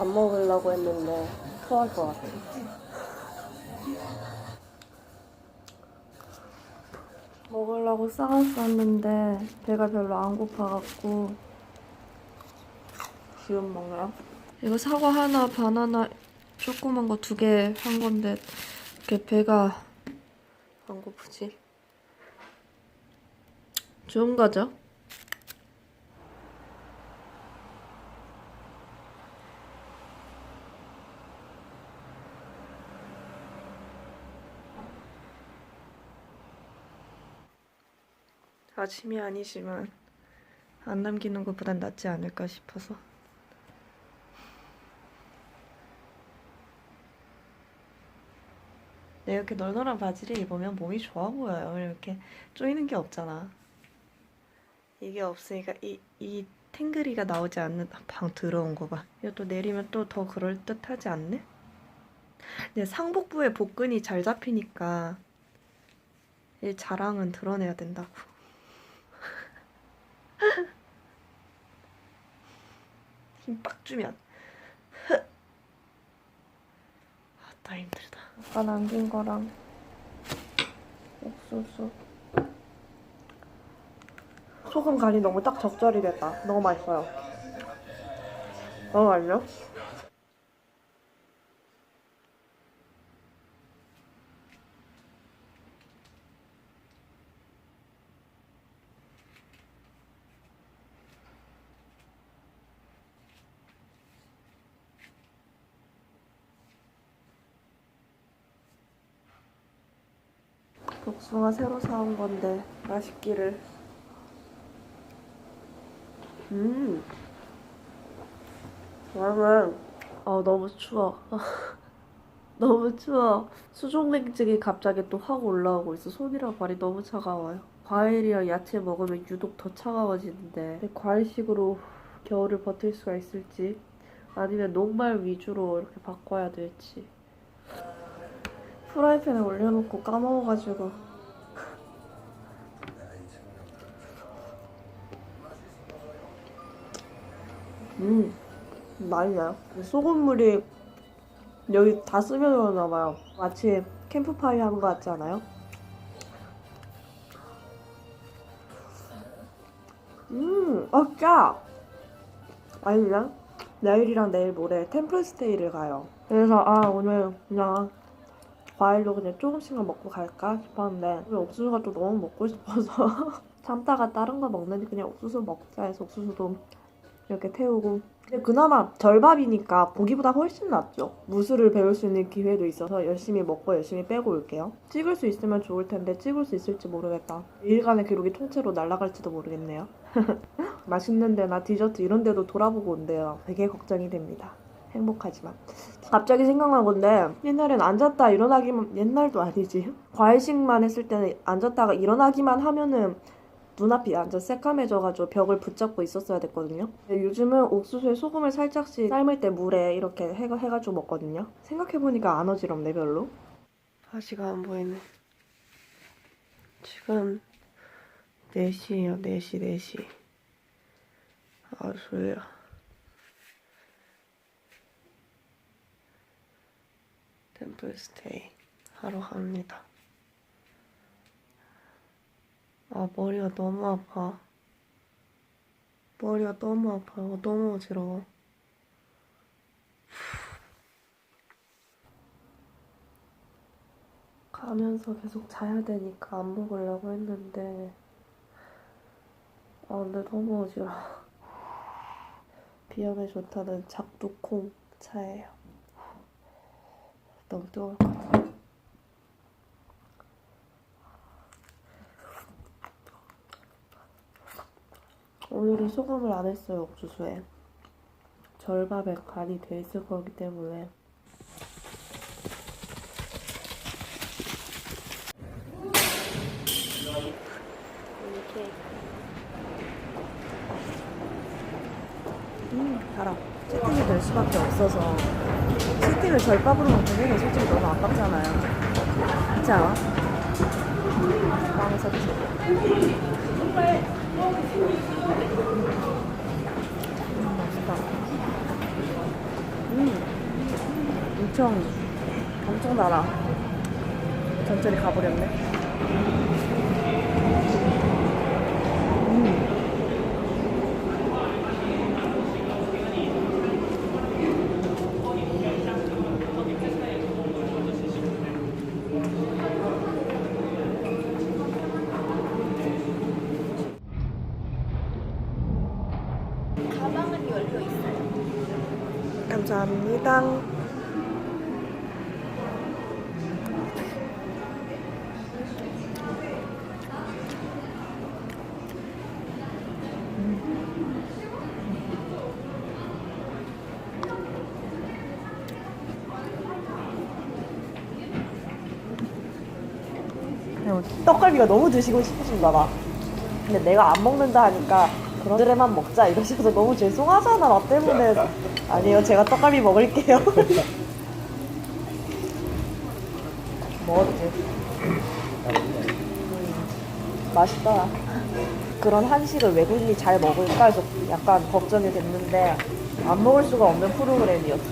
안 먹으려고 했는데 토할 것 같아. 먹으려고 싸왔었는데 배가 별로 안 고파갖고 지금 먹나요? 이거 사과 하나, 바나나 조그만 거 두 개 한 건데 이렇게 배가 안 고프지? 좋은 거죠? 아침이 아니지만 안 남기는 것보단 낫지 않을까 싶어서 내 이렇게 널널한 바지를 입으면 몸이 좋아 보여요. 이렇게 조이는 게 없잖아. 이게 없으니까 이, 이 탱글이가 나오지 않는 아, 방 들어온 거 봐. 이거 또 내리면 또 더 그럴 듯하지 않네? 근데 상복부에 복근이 잘 잡히니까 이 자랑은 드러내야 된다고. 힘 빡 주면. 아따 힘들다. 아까 남긴 거랑 옥수수. 소금 간이 너무 딱 적절히 됐다. 너무 맛있어요. 너무 맛있죠? 복숭아 새로 사온 건데 맛있기를. 음. 여러분, 어 너무 추워. 너무 추워. 수족냉증이 갑자기 또 확 올라오고 있어. 손이랑 발이 너무 차가워요. 과일이랑 야채 먹으면 유독 더 차가워지는데 과일식으로 겨울을 버틸 수가 있을지 아니면 녹말 위주로 이렇게 바꿔야 될지 프라이팬에 올려놓고 까먹어가지고 음 맛있나요? 소금물이 여기 다 스며들었나 봐요 마치 캠프파이 하는 것 같지 않아요? 음, 어, 짜! 아니면 내일이랑 내일 모레 템플스테이를 가요. 그래서 아 오늘 그냥 과일로 그냥 조금씩만 먹고 갈까 싶었는데 왜 옥수수가 또 너무 먹고 싶어서 참다가 다른 거 먹는데 그냥 옥수수 먹자 해서 옥수수도 이렇게 태우고. 근데 그나마 절밥이니까 보기보다 훨씬 낫죠. 무술을 배울 수 있는 기회도 있어서 열심히 먹고 열심히 빼고 올게요. 찍을 수 있으면 좋을 텐데 찍을 수 있을지 모르겠다. 일간의 기록이 통째로 날아갈지도 모르겠네요. 맛있는 데나 디저트 이런 데도 돌아보고 온대요. 되게 걱정이 됩니다. 행복하지만. 갑자기 생각난 건데 옛날엔 앉았다 일어나기만 옛날도 아니지. 과일식만 했을 때는 앉았다가 일어나기만 하면은 눈앞이 완전 새까매져가지고 벽을 붙잡고 있었어야 됐거든요. 요즘은 옥수수에 소금을 살짝씩 삶을 때 물에 이렇게 해, 해가지고 먹거든요. 생각해보니까 안 어지럽네 별로. 바지가 안 보이네. 지금 4시에요. 4시 4시. 아 졸려. 템플스테이 하러 갑니다. 아 머리가 너무 아파. 머리가 너무 아파요. 너무 어지러워. 가면서 계속 자야 되니까 안 먹으려고 했는데 아 근데 너무 어지러워. 비염에 좋다는 작두콩 차예요. 너무 뜨거울 것 같아. 오늘은 소금을 안 했어요, 옥수수에. 절밥에 간이 돼 있을 거기 때문에. 이렇게. 음, 달아. 채팅이 될 수밖에 없어서. 치팅을 절밥으로 먹는 게 솔직히 너무 아깝잖아요. 않아? 빵에서 드세요. 음, 맛있다. 음, 엄청, 엄청 달아. 전철이 가버렸네. 감사합니다. 떡갈비가 너무 드시고 싶으신가 봐. 근데 내가 안 먹는다 하니까 그들에만 먹자 이러셔서 너무 죄송하잖아 나 때문에. 아니요 제가 떡갈비 먹을게요. 먹었지 음, 맛있더라 그런 한식을 외국인이 잘 먹을까? 해서 약간 걱정이 됐는데 안 먹을 수가 없는 프로그램이었어.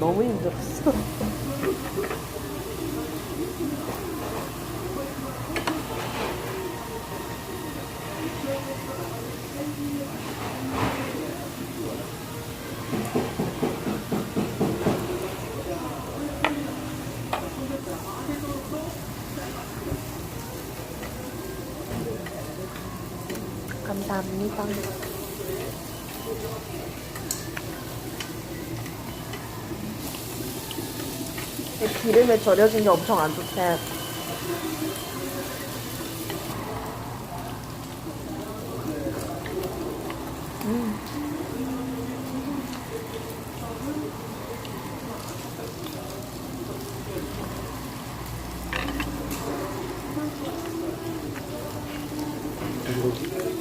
너무 힘들었어 감사합니다 기름에 절여진 게 엄청 안 좋대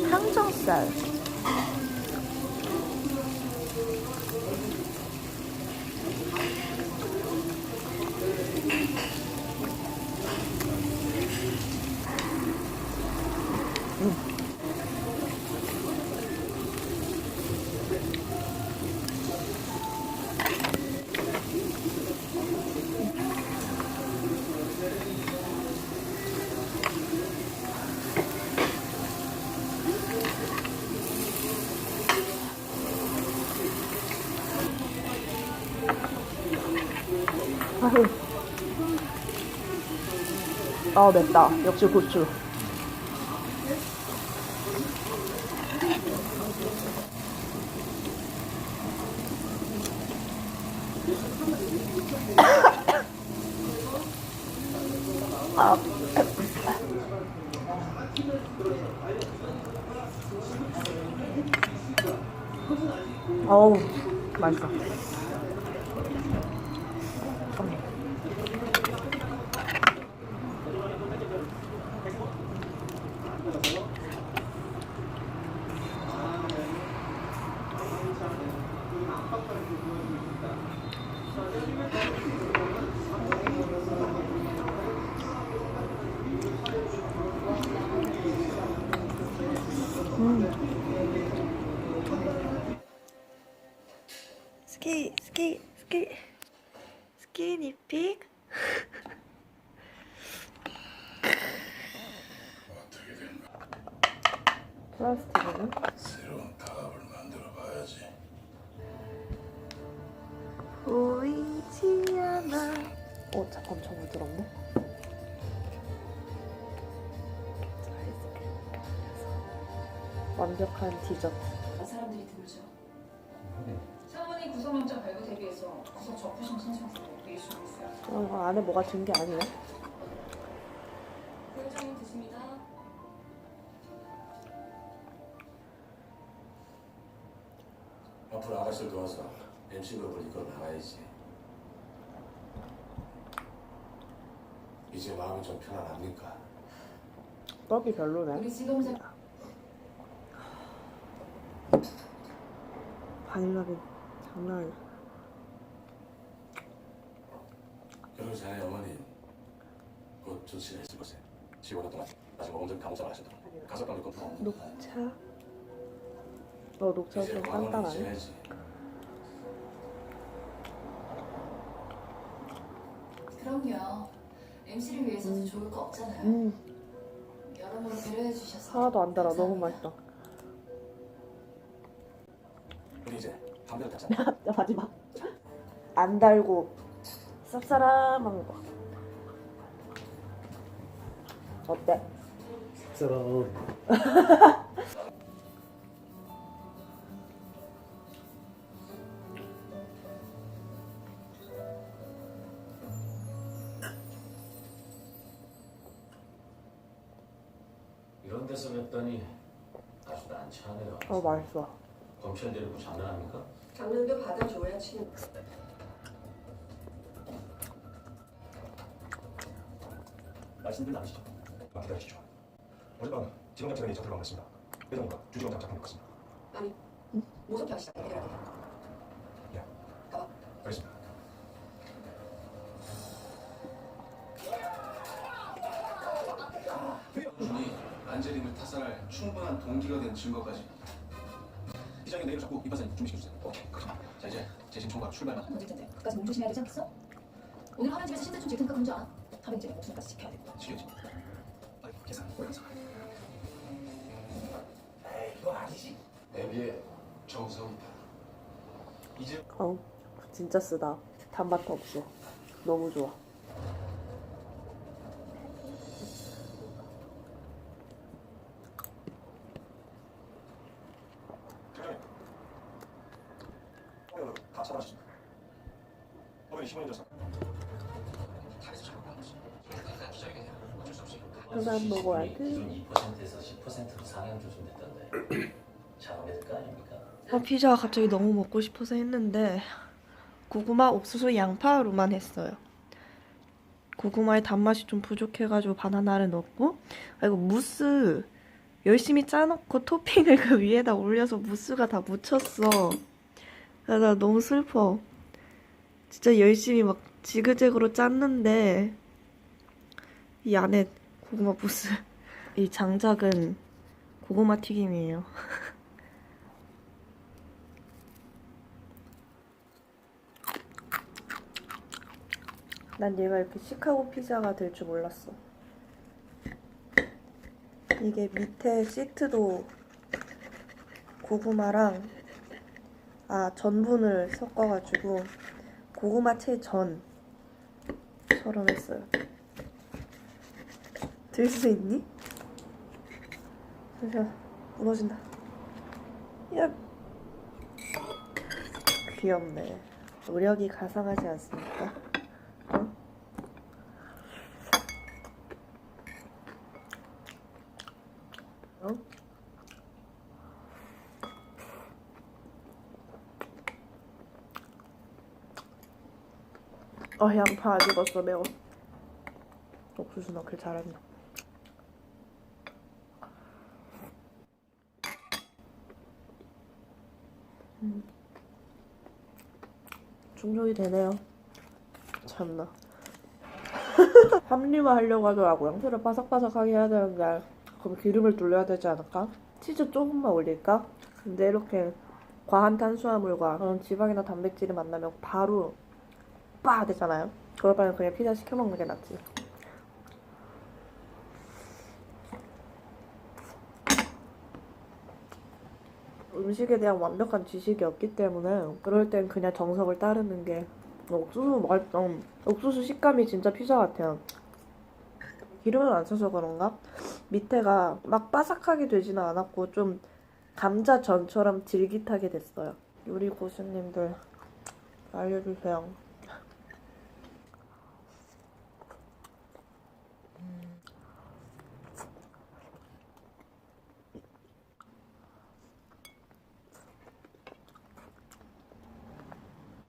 항정살 아 맵다. 역시 고추 아. 어우 맛있어 스키 스키 스키 스키니픽? 플라스틱은 새로운 타협을 만들어 봐야지. 보이지 않아 오 자, 엄청 부드럽네 완벽한 디저트 구속영장 발부 대비해서 구속 적부심 신청서 내릴 수 있어요. 어, 안에 뭐가 든 게 아니네 부회장님 드십니다. 앞으로 아가씨를 도와서 MC 그룹을 이끌어 나가야지. 이제 마음이 좀 편안합니까? 떡이 별로네 우리 진동생 바닐라빈 장난 아니야 그리고 자네 어머니 곧 조치가 있을 것에 15년 동안 아직 온전 감옥생활 하셨도록 가석방을 검토. 녹차 너 녹차 좀 잊어야지. 그럼요. MC를 위해서도 좋을 거 없잖아요. 음, 여러모로 배려해 주셔서 하나도 안 달아. 너무 감사합니다. 맛있어. 담배를. 야, 하지 마. 안 달고 쌉싸름한 거. 어때? 씁쓸한 이런 데서 뵙다니 아주 난처하네요. 어, 맛있어. 검찰 데리고 장난합니까? 장난도 받아줘야 치는 말씀들 나누시죠. 아, 기다리시죠. 어젯밤 지검장처장이 저를 만났습니다. 회장님과 주지검장 것 같습니다. 아니 무섭게 하시자. 예. 가봐. 알겠습니다. 준이 안젤린을 타살할 충분한 동기가 된 증거까지. 시장에 내일 잡고 이 판사님 준비시켜주세요. 오케이, 그렇죠. 자 이제 재심 총각 출발만. 문질 텐데 그까지 몸 조심해야 되지 않겠어? 오늘 하면 집에서 신세촌 질 테니까 그런 줄 알아? 하빈집에 목숨까지 지켜야 돼. 지겠지. 아, 계산 오해상. 에이 이거 아니지. 애비의 정성이다. 이제 어, 진짜 쓰다. 단맛 없어. 너무 좋아. 팀장님. 오늘 다 처벌하셨습니다. 어머니 신문인 져서 다리에서 잘못 한 거지. 기자에게 어쩔 수 없이. 그만 먹어야지. 기존 2%에서 10%로 상향 조정됐던데 잘 믿을 거 아닙니까? 아, 피자가 갑자기 너무 먹고 싶어서 했는데 고구마, 옥수수, 양파로만 했어요. 고구마의 단맛이 좀 부족해가지고 바나나를 넣고 아 이거 무스 열심히 짜놓고 토핑을 그 위에다 올려서 무스가 다 묻혔어. 아, 나 너무 슬퍼. 진짜 열심히 막 지그재그로 짰는데 이 안에 고구마 무스 이 장작은 고구마 튀김이에요. 난 얘가 이렇게 시카고 피자가 될 줄 몰랐어. 이게 밑에 시트도 고구마랑 아 전분을 섞어가지고 고구마 채 전처럼 했어요. 들 수 있니? 잠시만 무너진다. 야 귀엽네. 노력이 가상하지 않습니까? 어 양파 안 익었어 매워 옥수수 넣길 잘했네 음. 중독이 되네요 참나 합리화 하려고 하더라고요 양파를 바삭바삭하게 해야 되는데 그럼 기름을 둘러야 되지 않을까? 치즈 조금만 올릴까? 근데 이렇게 과한 탄수화물과 그런 지방이나 단백질이 만나면 바로 빠 되잖아요. 그럴 바엔 그냥 피자 시켜 먹는 게 낫지. 음식에 대한 완벽한 지식이 없기 때문에 그럴 땐 그냥 정석을 따르는 게 옥수수 맛있어 옥수수 식감이 진짜 피자 같아요. 기름을 안 써서 그런가? 밑에가 막 바삭하게 되지는 않았고 좀 감자전처럼 질깃하게 됐어요. 요리 고수님들 알려주세요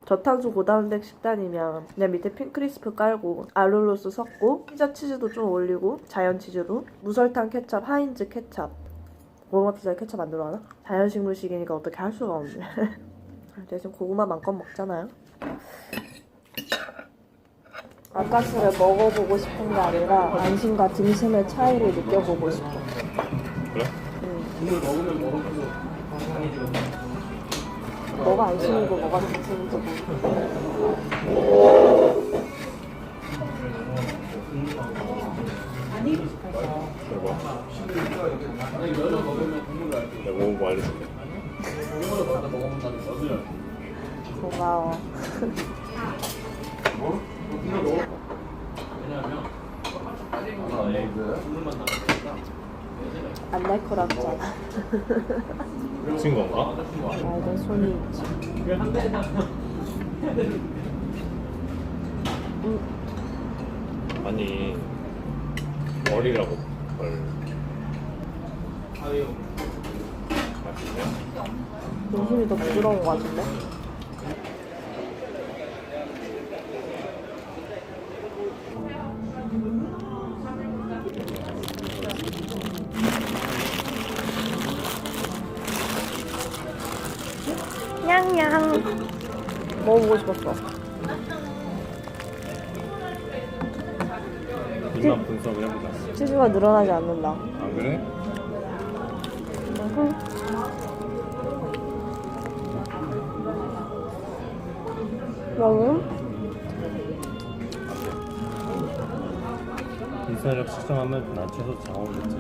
저탄수 고단백 식단이면 그냥 밑에 핑크리스프 깔고 알룰로스 섞고 피자 치즈도 좀 올리고 자연 치즈로 무설탕 케찹, 하인즈 케찹 고구마 피자에 케찹 안 들어가나? 자연식물식이니까 어떻게 할 수가 없네. 대신 고구마 맘껏 먹잖아요. 아까스를 먹어보고 싶은 게 아니라 안심과 등심의 차이를 느껴보고 싶어 그래? 응 뭐가 안심이고 뭐가 안심인지 모르겠어. 내가 먹은 거 알려줄게. 고마워. 아, 예. 안날 거라고 친 건가? 아, 이건 손이 있지. 아니 머리라고 걸 맛있네 등심이 더 부드러운 것 같은데? 먹어보고 싶었어 입맛 분석을 해보자 치즈가 늘어나지 않는다 아 그래? 음흠. 너무 인사력 측정하면 난 최소 장원급제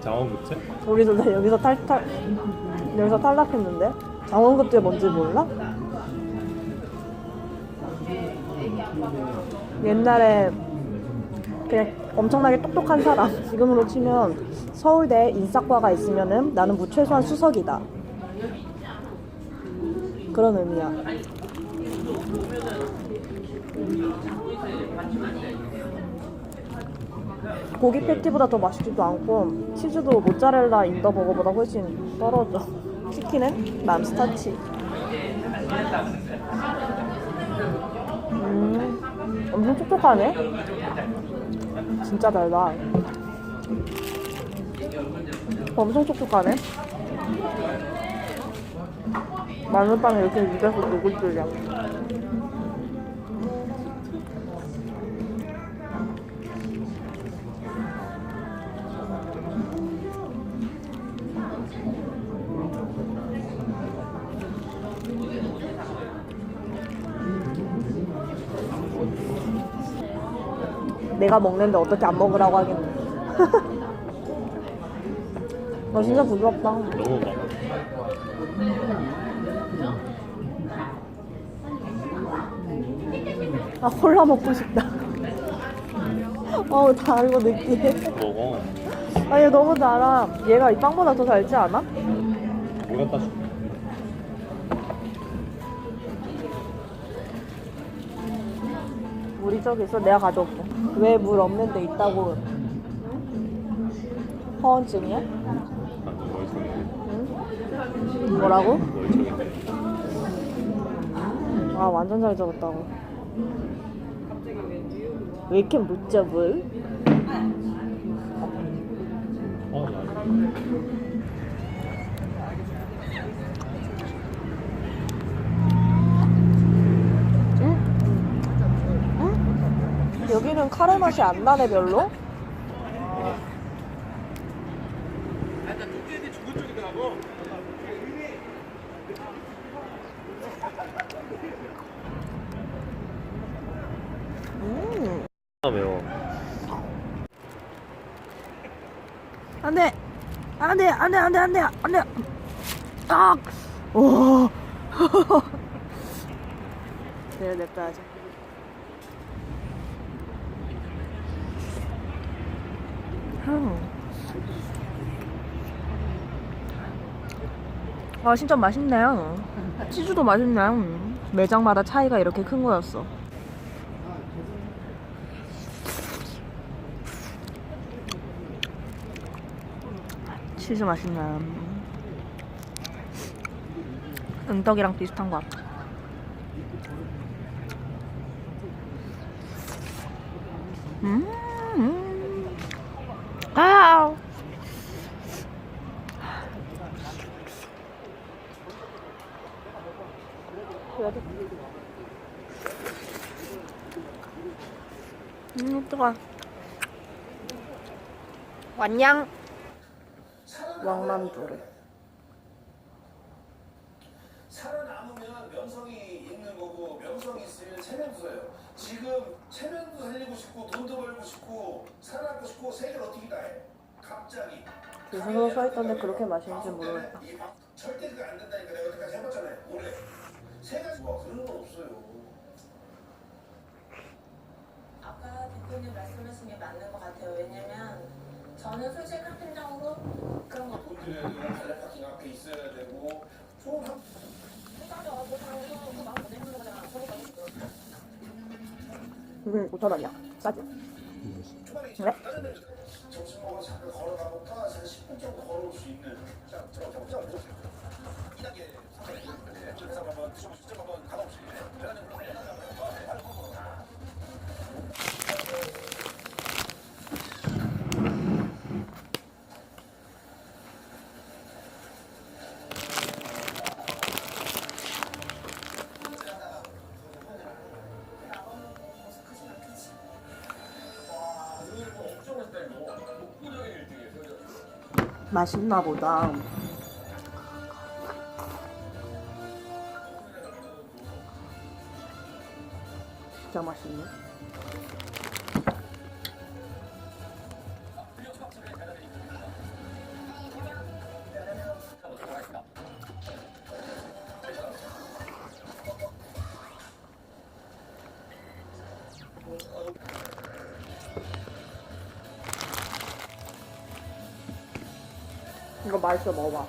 장원급제? 우리도 다 여기서 탈탈 여기서 탈락했는데 장원급제 뭔지 몰라? 옛날에 그냥 엄청나게 똑똑한 사람. 지금으로 치면 서울대 인사과가 있으면은 나는 뭐 최소한 수석이다. 그런 의미야. 고기 패티보다 더 맛있지도 않고 치즈도 모짜렐라 인더버거보다 훨씬 떨어져 치킨은 맘스타치. 음 엄청 촉촉하네. 진짜 달다. 엄청 촉촉하네. 마늘빵이 이렇게 입에서 녹을 줄이야 내가 먹는데 어떻게 안 먹으라고 하겠네. 아 진짜 부드럽다. 너무 많아 아 콜라 먹고 싶다. 어우 달고 느끼해. 먹어 아얘 너무 달아. 얘가 이 빵보다 더 달지 않아? 물 갖다 줄게 저기 있어. 내가 가져올게. 왜 물 없는 데 있다고? 허언증이야? 응? 뭐라고? 아 완전 잘 적었다고. 왜 이렇게 야. 여기는 카레 맛이 안 나네 별로. 안돼, 안돼, 안돼, 안돼, 안돼, 안돼. 아, 오. 그래 냅다 하자. 아 진짜 맛있네요. 치즈도 맛있네요. 매장마다 차이가 이렇게 큰 거였어. 치즈 맛있네요. 은떡이랑 비슷한 것 같아. 음. 음. 아. 그래도. 음, 뜨거. 완냥. 왕만두를. 살아남으면 명성이 있는 거고 명성이 있으면 체면도예요. 지금 체면도 살리고 싶고 돈도 벌고 싶고 살아남고 싶고 세계를 어떻게 다 해? 갑자기. 줄서서 서 있던데 그렇게 맛있는지 모르겠다. 절대 그거 안 된다니까 내가 여태까지 해봤잖아요. 오래. 세 가지 뭐 그런 건 없어요. 아까 대표님 말씀하신 게 맞는 것 같아요. 왜냐면 저는 솔직히 카페장으로 그런 거돈 들여야 되고 발레 파킹 앞에 있어야 되고 좋은 한 따져 뭐 당해서 그 마음 보내는 거잖아. 저거 가지고. 음, 5천 원이야. 싸지? 초반에 이제 그래? 다른 데 점심 먹으러 잠깐 걸어가 볼까? 한 10분 정도 걸어올 수 있는 자, 저, 저, 저, 저, 2단계 3단계 그래서 한번 드셔보시죠. 직접 한번 가봅시 배가 좀 맛있나 보다. 진짜 맛있네. 맛있어 먹어봐.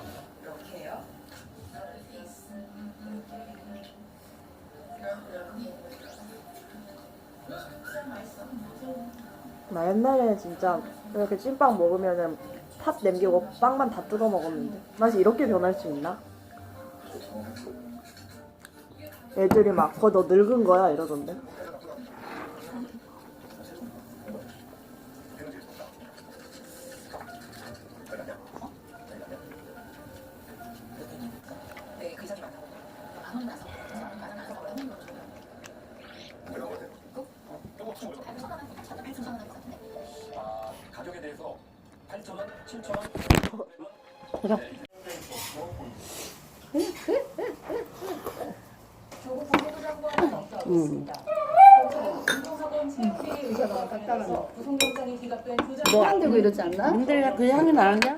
나 옛날에 진짜 이렇게 찐빵 먹으면은 팥 남기고 빵만 다 뜯어 먹었는데 맛이 이렇게 변할 수 있나? 애들이 막 그거 너 늙은 거야 이러던데 두 장. 안 들고 이러지 않나? 힘들가 그 향이 나는데?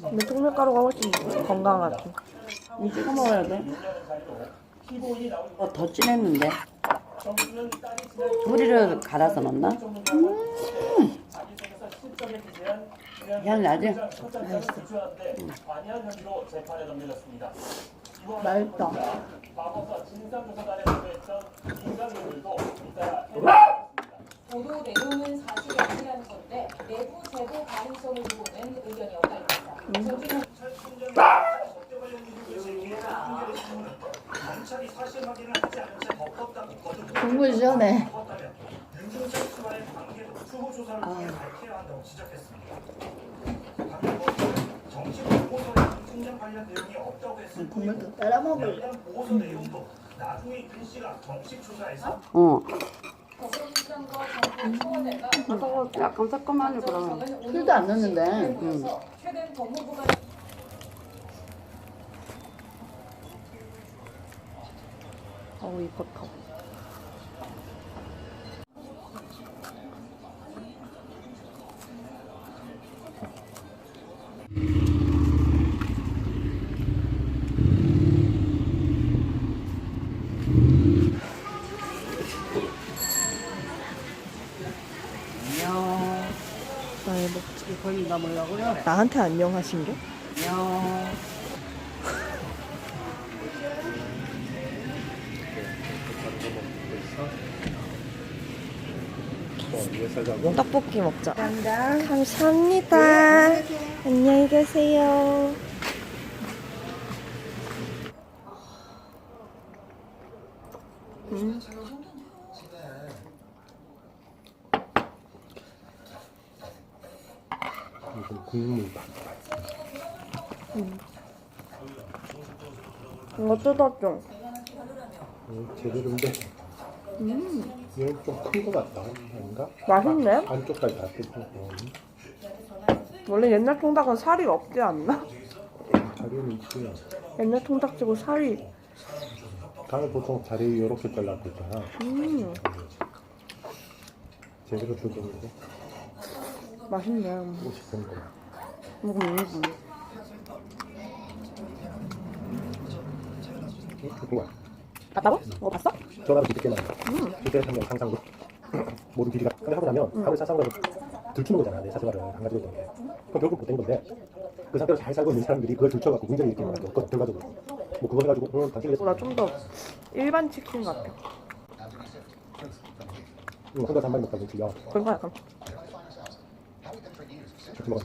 근데 통밀가루가 훨씬 건강하지 이 찍어 먹어야 돼. 어, 더 진했는데. 뿌리를 갈아서 넣나? 음. 향 나지? 맛있다. 보도 내용은 사실이 아니라는 건데 내부 제보 가능성을 두고는 의견이 엇갈립니다. 정치는 검찰이 사실 확인을 하지 않은 채 덮었다고 거듭 국물 시원해. 씨와의 관계도 추후 조사를 통해 밝혀야 한다고 지적했습니다. 정치 보고서에 윤총장 관련 내용이 없다고 했을 뿐이고 국물도 따라 먹을. 관련 보고서 내용도 나중에 윤 씨가 정식 조사에서 어. 더불어민주당과 정부 청와대가 약간 새콤하니 그럼. 술도 안 넣는데. 음. 최근 법무부가 어우 이 버터 안녕. 나의 목 뭐라고요? 나한테 안녕 하신 게? 안녕. 떡볶이 먹자. 감사합니다. 안녕히 계세요. 이건 국물 이거 뜯어줘. 어, 제대로인데 음, 이건 좀큰거 같다 아닌가? 맛있네. 안쪽까지 다 뜯고 어, 원래 옛날 통닭은 살이 없지 않나? 다리는 있고요 옛날 통닭 치고 살이. 다음에 보통 다리 이렇게 잘라고 있잖아 음, 제대로 주겠는데 맛있네. 하고 싶 거 이거. 어, 그거 봤다고? 어 봤어? 전화로 뒤집게 나요. 그때 하면 상상도 모든 비리가 근데 하고 나면 하루에 사상으로 들추는 거잖아. 내 사생활을 안 가지고 있던 게. 그럼 결국 못된 건데 그 상태로 잘 살고 있는 사람들이 그걸 들춰갖고 문제를 일으키는 거야. 그 결과적으로. 뭐 그거 해가지고 응, 당신이 보다 좀더 일반 치킨 같아. 응, 혼자 한마리 먹다가 질려. 그런 거야, 그럼. 같이 먹어.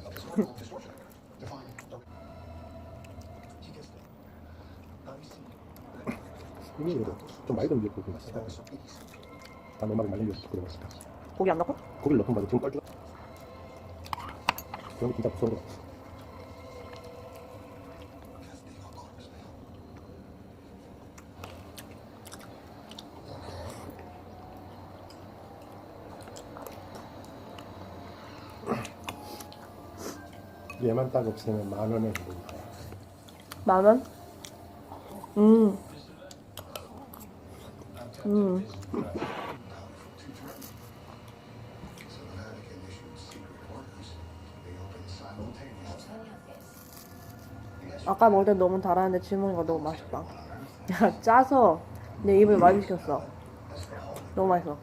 그래도 좀 맑은 위에 고기 맛있다. 아, 너무 맑은 위에 고기 맛있다. 고기 안 넣고? 고기를 넣던 바도 지금. 그런 거 진짜 무서운 거. 얘만 딱 없으면 만 원에 해보니까 만 원? 음. 음. 아까 먹을 때 너무 달았는데 먹으니까 너무 맛있다. 야, 짜서 내 입을 많이 시켰어. 너무 맛있어.